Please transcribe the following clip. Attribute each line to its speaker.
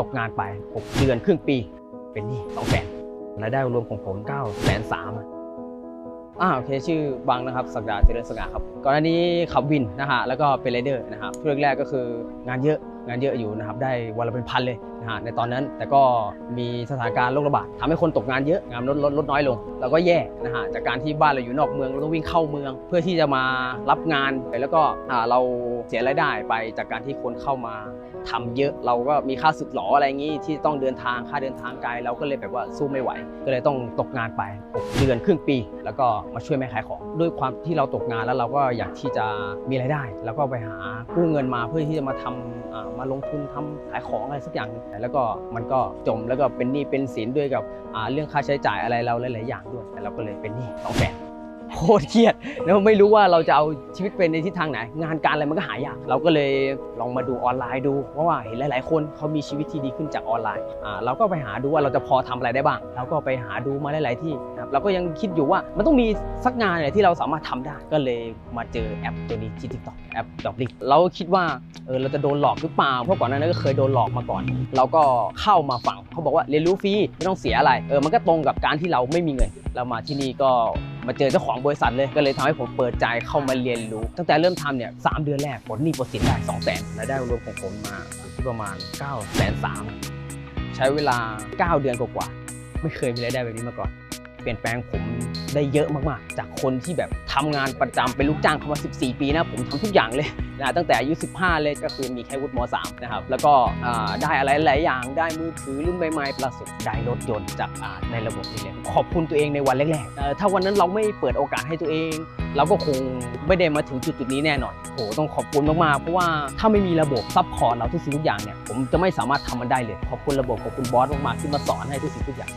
Speaker 1: ตกงานไป 6 เดือนครึ่งปี เป็นหนี้2แสนรายได้รวมของผม9แสนสามอ่าโอเคชื่อบังนะครับสักดาเจริญสง่าครับก่อนหน้านี้ขับวินนะฮะแล้วก็เป็นไรเดอร์นะครับช่องแรกก็คืองานเยอะงานเยอะอยู่นะครับได้วันละเป็นพันเลยนะฮะในตอนนั้น แต่ก็มีสถานการณ์โรคระบาดทำให้คนตกงานเยอะงานลดลดลดน้อยลงเราก็แย่นะฮะจากการที่บ้านเราอยู่นอกเมืองเราต้องวิ่งเข้าเมือง เพื่อที่จะมารับงานไปแล้วก็อ่าเราเสียรายได้ไปจากการที่คนเข้ามาทำเยอะเราก็มีค่าสึกหรออะไรอย่างงี้ที่ต้องเดินทางค่าเดินทางไกลเราก็เลยแบบว่าสู้ไม่ไหว ก็เลยต้องตกงานไปเดือนครึ่งปี แล้วก็มาช่วยแม่ขายของ ด้วยความที่เราตกงานแล้วเราก็อยากที่จะมีรายได้ แล้วก็ไปหากู้เงินมาเพื่อที่จะมาทำอ่ามาลงทุนทำขายของอะไรสักอย่าง แล้วก็มันก็จมแล้วก็เป็นหนี้เป็นสินด้วยกับเรื่องค่าใช้จ่ายอะไรเราหลายๆอย่างด้วยเราก็เลยเป็นหนี้สองแสนโคตรเครียดแล้วไม่รู้ว่าเราจะเอาชีวิตเป็นในทิศทางไหน งานการอะไรมันก็หายาก เราก็เลยลองมาดูออนไลน์ดูเพราะว่าเห็นหลาย ๆ คนเขามีชีวิตที่ดีขึ้นจากออนไลน์อ่าเราก็ไปหาดูว่าเราจะพอทำอะไรได้บ้างเราก็ไปหาดูมาหลาย ๆ ที่ เราก็ยังคิดอยู่ว่ามันต้องมีสักงานเนี่ยที่เราสามารถทำได้ก็เลยมาเจอแอปตัวนี้ที่ TikTok แอปดอกลิกเราคิดว่าเออเราจะโดนหลอกหรือเปล่าเพราะก่อนหน้านั้นก็เคยโดนหลอกมาก่อน เราก็เข้ามาฟังเขาบอกว่าเรียนรู้ฟรีไม่ต้องเสียอะไรเออมันก็ตรงกับการที่เราไม่มีเงิน เรามาที่นี่ก็มาเจอเจ้าของบริษัทเลยก็เลยทำให้ผมเปิดใจเข้ามาเรียนรู้ ตั้งแต่เริ่มทำเนี่ยสามเดือนแรกผลนี้ผลสินได้2 0 0 0 0นรายได้รวมของผมมาที่ประมาณ9 3 0 0 0ใช้เวลา 9 เดือนกว่าๆไม่เคยมีรายได้แบบนี้มาก่อน เปลี่ยนแปลงผมได้เยอะมากๆ จากคนที่แบบทำงานประจำเป็นลูกจ้างเขามา 14 ปีนะผมทำทุกอย่างเลยนะตั้งแต่อายุ 15 เลยก็คือมีแค่วุฒิม .3 นะครับแล้วก็ได้อะไรหลายอย่างได้มือถือรุ่นใหม่ๆล่าสุดได้รถยนต์จากในระบบนี่เลยขอบคุณตัวเองในวันแรกๆถ้าวันนั้นเราไม่เปิดโอกาสให้ตัวเอง เราก็คงไม่ได้มาถึงจุดจุดนี้แน่นอนโหต้องขอบคุณมากๆเพราะว่าถ้าไม่มีระบบซัพพอร์ตเราทุกสิ่งทุกอย่างเนี่ยผมจะไม่สามารถทำมันได้เลย ขอบคุณระบบขอบคุณบอสมากๆที่มาสอนให้ทุกสิ่งทุกอย่าง